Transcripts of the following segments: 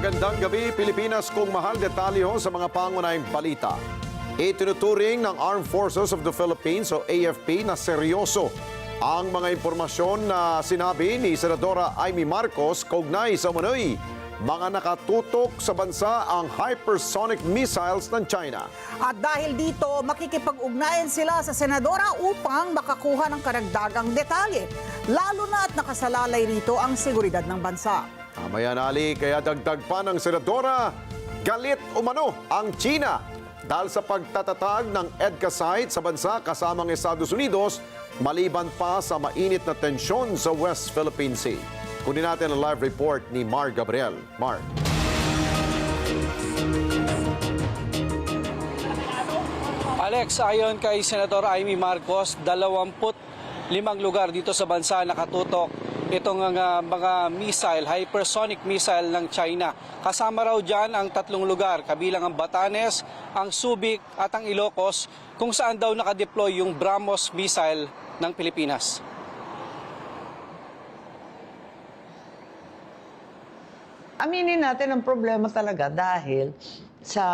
Magandang gabi Pilipinas kung mahal detalyo sa mga pangunahing balita. Itinuturing ng Armed Forces of the Philippines o AFP na seryoso ang mga impormasyon na sinabi ni Senadora Amy Marcos kaugnay sa manoy mga nakatutok sa bansa ang hypersonic missiles ng China. At dahil dito, makikipag-ugnayan sila sa senadora upang makakuha ng karagdagang detalye. Lalo na at nakasalalay rito ang seguridad ng bansa. Tamayan Ali, kaya dagdag pa ng senadora, galit umano ang China dahil sa pagtatatag ng EDCA site sa bansa kasamang Estados Unidos maliban pa sa mainit na tensyon sa West Philippine Sea. Kunin natin ang live report ni Mar Gabriel. Mar. Alex, ayon kay Senador Amy Marcos, 25 lugar dito sa bansa nakatutok itong uh, mga missile, hypersonic missile ng China. Kasama raw dyan ang tatlong lugar, kabilang ang Batanes, ang Subic at ang Ilocos, kung saan daw nakadeploy yung BrahMos missile ng Pilipinas. Aminin natin ang problema talaga dahil sa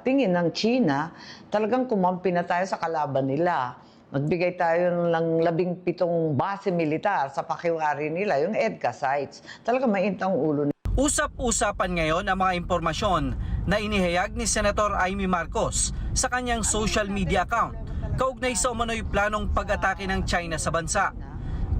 tingin ng China, talagang kumampi na tayo sa kalaban nila. Magbigay tayo ng labing pitong base militar sa pakiwari nila, yung EDCA sites. Talaga mainit ang ulo Usap-usapan ngayon ang mga impormasyon na inihayag ni Senator Amy Marcos sa kanyang social media account kaugnay sa umano'y planong pag-atake ng China sa bansa.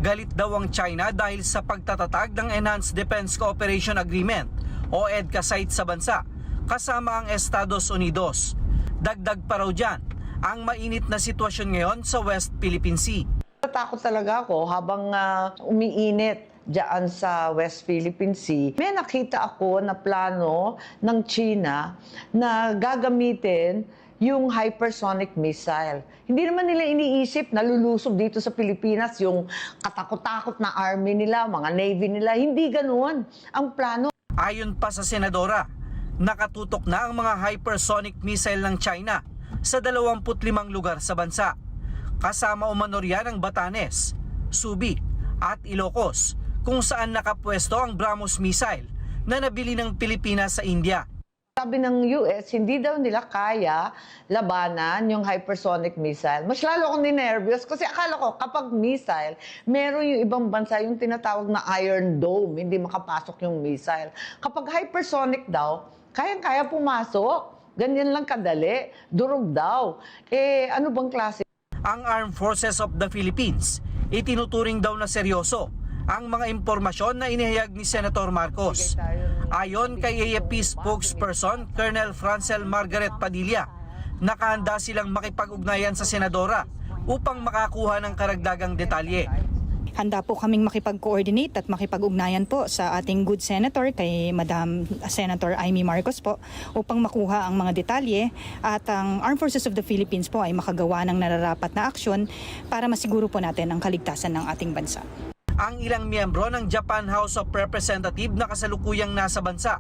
Galit daw ang China dahil sa pagtatatag ng Enhanced Defense Cooperation Agreement o EDCA site sa bansa kasama ang Estados Unidos. Dagdag pa raw dyan ang mainit na sitwasyon ngayon sa West Philippine Sea. Natakot talaga ako habang ah, umiinit diyan sa West Philippine Sea. May nakita ako na plano ng China na gagamitin yung hypersonic missile. Hindi naman nila iniisip na lulusob dito sa Pilipinas yung katakot-takot na army nila, mga navy nila. Hindi ganoon ang plano. Ayon pa sa senadora, nakatutok na ang mga hypersonic missile ng China sa 25 lugar sa bansa. Kasama umano riyan ang Batanes, Subic at Ilocos kung saan nakapwesto ang BrahMos missile na nabili ng Pilipinas sa India. Sabi ng US, hindi daw nila kaya labanan yung hypersonic missile. Mas lalo akong ninervyos kasi akala ko kapag missile, meron yung ibang bansa yung tinatawag na Iron Dome, hindi makapasok yung missile. Kapag hypersonic daw, kayang-kaya pumasok. Ganyan lang kadali. Durog daw. Eh, ano bang klase Ang Armed Forces of the Philippines itinuturing daw na seryoso ang mga impormasyon na inihayag ni Senator Marcos. Ayon kay AFP spokesperson Colonel Francel Margaret Padilla, nakahanda silang makipag-ugnayan sa senadora upang makakuha ng karagdagang detalye. Handa po kaming makipag-coordinate at makipag-ugnayan po sa ating good senator kay Madam Senator Amy Marcos po upang makuha ang mga detalye at ang Armed Forces of the Philippines po ay makagawa ng nararapat na aksyon para masiguro po natin ang kaligtasan ng ating bansa. Ang ilang miyembro ng Japan House of Representative na kasalukuyang nasa bansa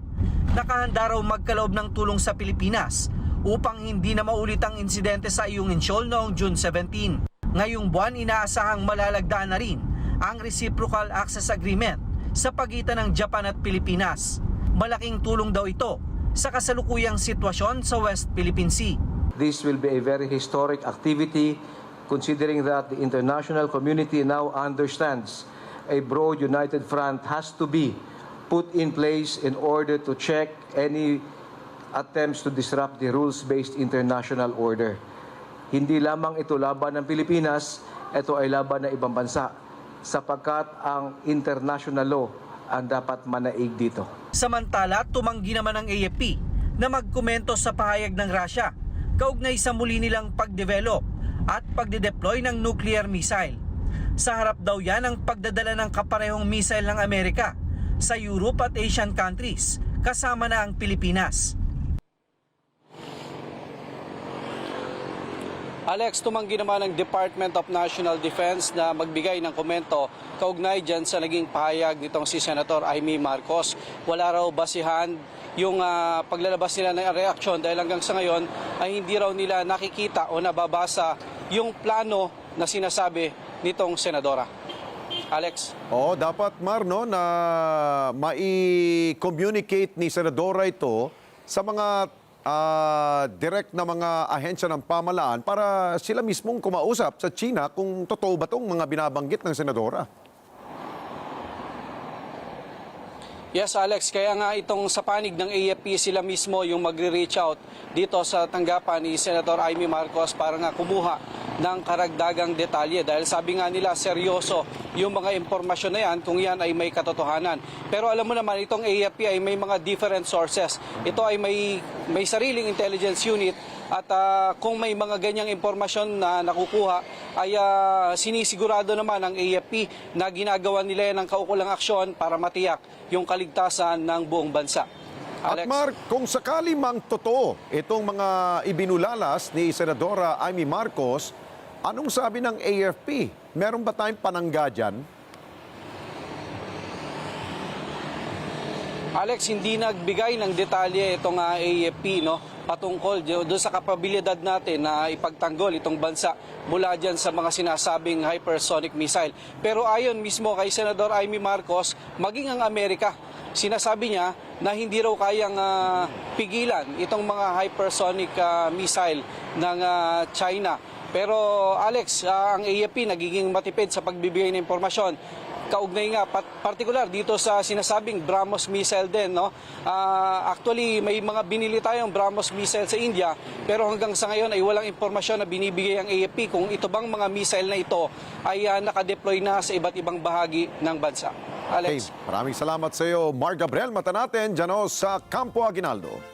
nakahanda raw magkaloob ng tulong sa Pilipinas upang hindi na maulit ang insidente sa Ayungin Shoal noong June 17. Ngayong buwan inaasahang malalagdaan na rin ang Reciprocal Access Agreement sa pagitan ng Japan at Pilipinas. Malaking tulong daw ito sa kasalukuyang sitwasyon sa West Philippine Sea. This will be a very historic activity considering that the international community now understands a broad united front has to be put in place in order to check any attempts to disrupt the rules-based international order. Hindi lamang ito laban ng Pilipinas, ito ay laban ng ibang bansa sapagkat ang international law ang dapat manaig dito. Samantala, tumanggi naman ang AFP na magkomento sa pahayag ng Russia kaugnay sa muli nilang pagdevelop at pagde-deploy ng nuclear missile. Sa harap daw yan ang pagdadala ng kaparehong missile ng Amerika sa Europe at Asian countries kasama na ang Pilipinas. Alex, tumanggi naman ng Department of National Defense na magbigay ng komento kaugnay dyan sa naging pahayag nitong si Senator Amy Marcos. Wala raw basihan yung ah, paglalabas nila ng reaksyon dahil hanggang sa ngayon ay hindi raw nila nakikita o nababasa yung plano na sinasabi nitong senadora. Alex? Oo, dapat Mar no na mai-communicate ni Senadora ito sa mga ah, direct na mga ahensya ng pamalaan para sila mismong kumausap sa China kung totoo ba tong mga binabanggit ng Senadora. Yes, Alex. Kaya nga itong sa panig ng AFP sila mismo yung magre-reach out dito sa tanggapan ni Senator Amy Marcos para nga kumuha ng karagdagang detalye. Dahil sabi nga nila, seryoso yung mga impormasyon na yan kung yan ay may katotohanan. Pero alam mo naman, itong AFP ay may mga different sources. Ito ay may, may sariling intelligence unit at ah, kung may mga ganyang impormasyon na nakukuha ay ah, sinisigurado naman ng AFP na ginagawa nila yan ng kaukulang aksyon para matiyak yung kaligtasan ng buong bansa. At Mark, kung sakali mang totoo itong mga ibinulalas ni Senadora Amy Marcos, anong sabi ng AFP? Meron ba tayong panangga dyan? Alex, hindi nagbigay ng detalye itong ah, AFP no, patungkol doon sa kapabilidad natin na ipagtanggol itong bansa mula dyan sa mga sinasabing hypersonic missile. Pero ayon mismo kay Senador Amy Marcos, maging ang Amerika, sinasabi niya na hindi raw kayang ah, pigilan itong mga hypersonic ah, missile ng ah, China. Pero Alex, ah, ang AFP nagiging matipid sa pagbibigay ng impormasyon kaugnay nga pat, particular dito sa sinasabing BrahMos missile din no Ah, actually may mga binili tayong BrahMos missile sa India pero hanggang sa ngayon ay walang impormasyon na binibigay ang AFP kung ito bang mga missile na ito ay ah, nakadeploy na sa iba't ibang bahagi ng bansa Okay, Alex maraming salamat sa iyo, Mark Gabriel. Mata natin dyan sa Campo Aguinaldo.